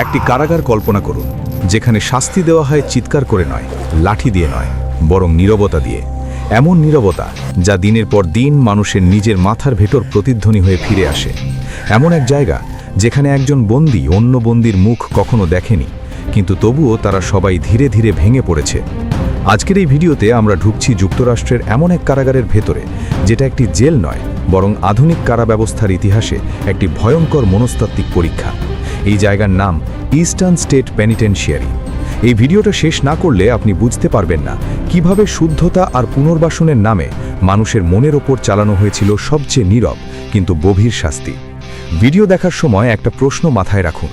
একটি কারাগার কল্পনা করুন, যেখানে শাস্তি দেওয়া হয় চিৎকার করে নয়, লাঠি দিয়ে নয়, বরং নীরবতা দিয়ে। এমন নীরবতা যা দিনের পর দিন মানুষের নিজের মাথার ভেতর প্রতিধ্বনি হয়ে ফিরে আসে। এমন এক জায়গা যেখানে একজন বন্দী অন্য বন্দির মুখ কখনো দেখেনি, কিন্তু তবুও তারা সবাই ধীরে ধীরে ভেঙে পড়েছে। আজকের এই ভিডিওতে আমরা ঢুকছি যুক্তরাষ্ট্রের এমন এক কারাগারের ভেতরে, যেটা একটি জেল নয়, বরং আধুনিক কারা ব্যবস্থার ইতিহাসে একটি ভয়ঙ্কর মনস্তাত্ত্বিক পরীক্ষা। এই জায়গার নাম ইস্টার্ন স্টেট পেনিটেনশিয়ারি এই ভিডিওটা শেষ না করলে আপনি বুঝতে পারবেন না কীভাবে শুদ্ধতা আর পুনর্বাসনের নামে মানুষের মনের ওপর চালানো হয়েছিল সবচেয়ে নীরব কিন্তু গভীর শাস্তি। ভিডিও দেখার সময় একটা প্রশ্ন মাথায় রাখুন।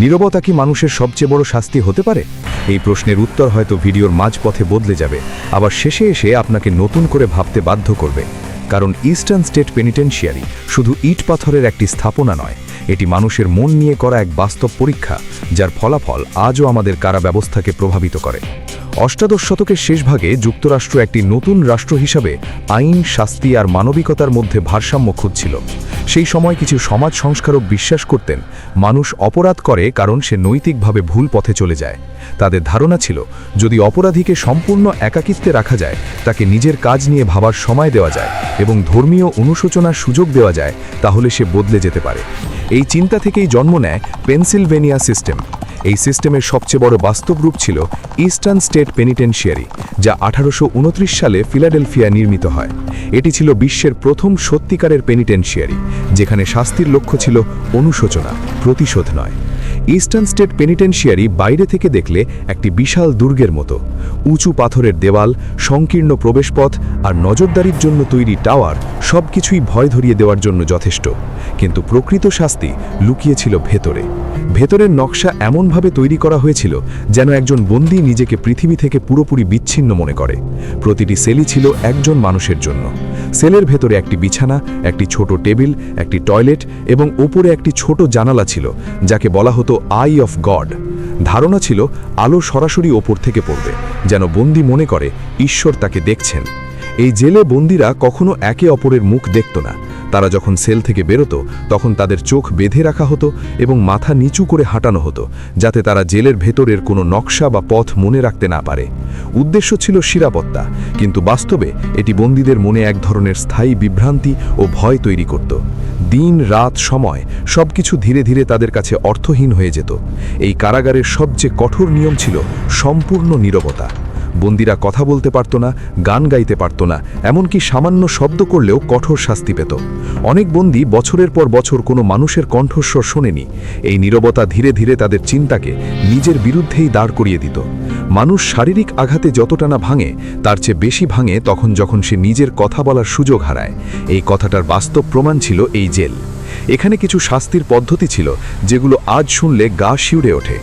নীরবতা কি মানুষের সবচেয়ে বড় শাস্তি হতে পারে? এই প্রশ্নের উত্তর হয়তো ভিডিওর মাঝপথে বদলে যাবে, আবার শেষে এসে আপনাকে নতুন করে ভাবতে বাধ্য করবে। কারণ ইস্টার্ন স্টেট পেনিটেনশিয়ারি শুধু ইট পাথরের একটি স্থাপনা নয় এটি মানুষের মন নিয়ে করা এক বাস্তব পরীক্ষা, যার ফলাফল আজও আমাদের কারা ব্যবস্থাকে প্রভাবিত করে। অষ্টাদশ শতকের শেষ ভাগে যুক্তরাষ্ট্র একটি নতুন রাষ্ট্র হিসাবে আইন, শাস্তি আর মানবিকতার মধ্যে ভারসাম্য খুঁজছিল। সেই সময় কিছু সমাজ সংস্কারক বিশ্বাস করতেন, মানুষ অপরাধ করে কারণ সে নৈতিকভাবে ভুল পথে চলে যায়। তাদের ধারণা ছিল, যদি অপরাধীকে সম্পূর্ণ একাকিত্বে রাখা যায়, তাকে নিজের কাজ নিয়ে ভাবার সময় দেওয়া যায় এবং ধর্মীয় অনুশোচনার সুযোগ দেওয়া যায়, তাহলে সে বদলে যেতে পারে। এই চিন্তা থেকেই জন্ম নেয় পেনসিলভেনিয়া সিস্টেম। এই সিস্টেমের সবচেয়ে বড় বাস্তব রূপ ছিল ইস্টার্ন স্টেট পেনিটেনশিয়ারি, যা আঠারোশো উনত্রিশ সালে ফিলাডেলফিয়া নির্মিত হয়। এটি ছিল বিশ্বের প্রথম সত্যিকারের পেনিটেনশিয়ারি, যেখানে শাস্তির লক্ষ্য ছিল অনুশোচনা, প্রতিশোধ নয়। ইস্টার্ন স্টেট পেনিটেনশিয়ারি বাইরে থেকে দেখলে একটি বিশাল দুর্গের মতো, উঁচু পাথরের দেওয়াল, সংকীর্ণ প্রবেশপথ আর নজরদারির জন্য তৈরি টাওয়ার সবকিছুই ভয় ধরিয়ে দেওয়ার জন্য যথেষ্ট। কিন্তু প্রকৃত শাস্তি লুকিয়েছিল ভেতরে। ভেতরের নকশা এমনভাবে তৈরি করা হয়েছিল যেন একজন বন্দী নিজেকে পৃথিবী থেকে পুরোপুরি বিচ্ছিন্ন মনে করে। প্রতিটি সেলই ছিল একজন মানুষের জন্য। সেলের ভেতরে একটি বিছানা, একটি ছোট টেবিল, একটি টয়লেট এবং ওপরে একটি ছোট জানালা ছিল, যাকে বলা হতো আই অফ গড। ধারণা ছিল, আলো সরাসরি ওপর থেকে পড়বে, যেন বন্দি মনে করে ঈশ্বর তাকে দেখছেন। এই জেলে বন্দিরা কখনো একে অপরের মুখ দেখত না। তারা যখন সেল থেকে বেরোতো, তখন তাদের চোখ বেঁধে রাখা হতো এবং মাথা নিচু করে হাঁটানো হতো, যাতে তারা জেলের ভেতরের কোনো নকশা বা পথ মনে রাখতে না পারে। উদ্দেশ্য ছিল শিরাপত্তা, কিন্তু বাস্তবে এটি বন্দীদের মনে এক ধরনের স্থায়ী বিভ্রান্তি ও ভয় তৈরি করত। দিন, রাত, সময় সবকিছু ধীরে ধীরে তাদের কাছে অর্থহীন হয়ে যেত। এই কারাগারের সবচেয়ে কঠোর নিয়ম ছিল সম্পূর্ণ নীরবতা। বন্দিরা কথা বলতে পারত না, গান গাইতে পারত না, এমনকি সামান্য শব্দ করলেও কঠোর শাস্তি পেত। অনেক বন্দি বছরের পর বছর কোনো মানুষের কণ্ঠস্বর শোনেনি। এই নীরবতা ধীরে ধীরে তাদের চিন্তাকে নিজের বিরুদ্ধেই দাঁড় করিয়ে দিত। মানুষ শারীরিক আঘাতে যতটা না ভাঙে, তার চেয়ে বেশি ভাঙে তখন যখন সে নিজের কথা বলার সুযোগ হারায়। এই কথাটার বাস্তব প্রমাণ ছিল এই জেল। এখানে কিছু শাস্তির পদ্ধতি ছিল, যেগুলো আজ শুনলে গা শিউরে ওঠে।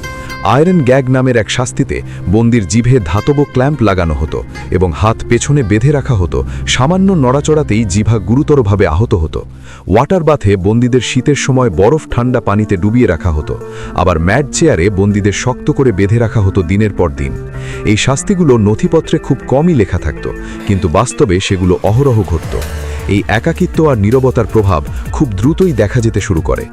আয়রন গ্যাগ নামের এক শাস্তিতে বন্দির জিভে ধাতব ক্ল্যাম্প লাগানো হতো এবং হাত পেছনে বেঁধে রাখা হতো, সামান্য নড়াচড়াতেই জিভা গুরুতরভাবে আহত হতো। ওয়াটার বাথে বন্দীদের শীতের সময় বরফ ঠান্ডা পানিতে ডুবিয়ে রাখা হতো, আবার ম্যাট চেয়ারে বন্দীদের শক্ত করে বেঁধে রাখা হতো দিনের পর দিন। এই শাস্তিগুলো নথিপত্রে খুব কমই লেখা থাকত, কিন্তু বাস্তবে সেগুলো অহরহ ঘটত। এই একাকিত্ব আর নীরবতার প্রভাব খুব দ্রুতই দেখা যেতে শুরু করে।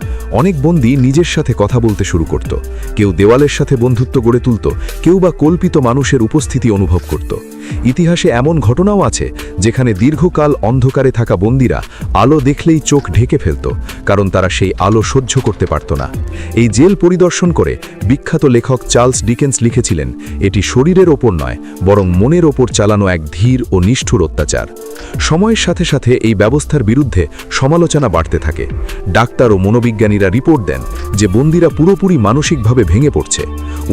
অনেক বন্দী নিজের সাথে কথা বলতে শুরু করত। কেউ দেওয়ালের সাথে বন্ধুত্ব গড়ে তুলত, কেউ বা কল্পিত মানুষের উপস্থিতি অনুভব করত। ইতিহাসে এমন ঘটনাও আছে, যেখানে দীর্ঘকাল অন্ধকারে থাকা বন্দীরা আলো দেখলেই চোখ ঢেকে ফেলত, কারণ তারা সেই আলো সহ্য করতে পারত না। এই জেল পরিদর্শন করে বিখ্যাত লেখক চার্লস ডিকেন্স লিখেছিলেন, এটি শরীরের ওপর নয়, বরং মনের ওপর চালানো এক ধীর ও নিষ্ঠুর অত্যাচার। সময়ের সাথে সাথে এই ব্যবস্থার বিরুদ্ধে সমালোচনা বাড়তে থাকে। ডাক্তার ও মনোবিজ্ঞানীরা রিপোর্ট দেন যে বন্দীরা পুরোপুরি মানসিকভাবে ভেঙে পড়ছে।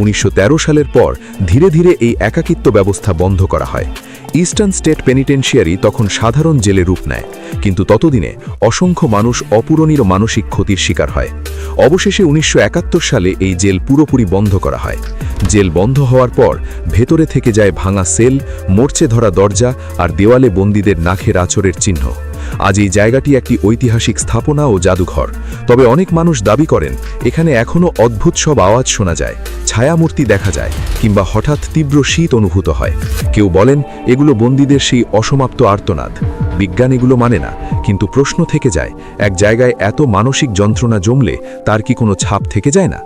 উনিশশো তেরো সালের পর ধীরে ধীরে এই একাকিত্ব ব্যবস্থা বন্ধ করা হয়। ইস্টার্ন স্টেট পেনিটেনশিয়ারি তখন সাধারণ জেলে রূপ নেয়, কিন্তু ততদিনে অসংখ্য মানুষ অপূরণীয় মানসিক ক্ষতির শিকার হয়। অবশেষে উনিশশো একাত্তর সালে এই জেল পুরোপুরি বন্ধ করা হয়। জেল বন্ধ হওয়ার পর ভেতরে থেকে যায় ভাঙা সেল, মোর্চে ধরা দরজা আর দেওয়ালে বন্দীদের নাখের আচরের চিহ্ন। আজ এই জায়গাটি একটি ঐতিহাসিক স্থাপনা ও জাদুঘর। তবে অনেক মানুষ দাবি করেন, এখানে এখনও অদ্ভুত সব আওয়াজ শোনা যায়, ছায়ামূর্তি দেখা যায়, কিংবা হঠাৎ তীব্র শীত অনুভূত হয়। কেউ বলেন, এগুলো বন্দীদের সেই অসমাপ্ত আর্তনাদ। বিজ্ঞান এগুলো মানে না, কিন্তু প্রশ্ন থেকে যায়, এক জায়গায় এত মানসিক যন্ত্রণা জমলে তার কি কোনো ছাপ থেকে যায় না?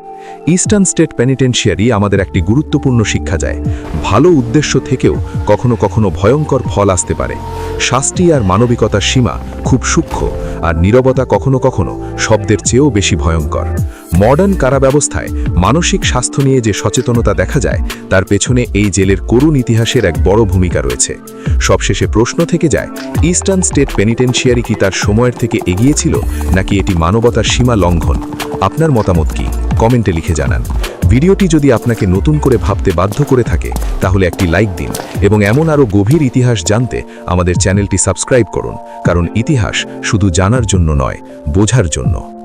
ইস্টার্ন স্টেট পেনিটেনশিয়ারি আমাদের একটি গুরুত্বপূর্ণ শিক্ষা যায়। ভালো উদ্দেশ্য থেকেও কখনো কখনো ভয়ঙ্কর ফল আসতে পারে। শাস্তি আর মানবিকতার সীমা খুব সূক্ষ্ম, আর নিরবতা কখনো কখনো শব্দের চেয়েও বেশি ভয়ঙ্কর। মডার্ন কারা ব্যবস্থায় মানসিক স্বাস্থ্য নিয়ে যে সচেতনতা দেখা যায়, তার পেছনে এই জেলের করুণ ইতিহাসের এক বড় ভূমিকা রয়েছে। সবশেষে প্রশ্ন থেকে যায়, ইস্টার্ন স্টেট পেনিটেনশিয়ারি কি তার সময়ের থেকে এগিয়েছিল, নাকি এটি মানবতার সীমা লঙ্ঘন? আপনার মতামত কি? কমেন্টে লিখে জানান। ভিডিওটি যদি আপনাকে নতুন করে ভাবতে বাধ্য করে থাকে, তাহলে একটি লাইক দিন এবং এমন আরও গভীর ইতিহাস জানতে আমাদের চ্যানেলটি সাবস্ক্রাইব করুন, কারণ ইতিহাস শুধু জানার জন্য নয়, বোঝার জন্য।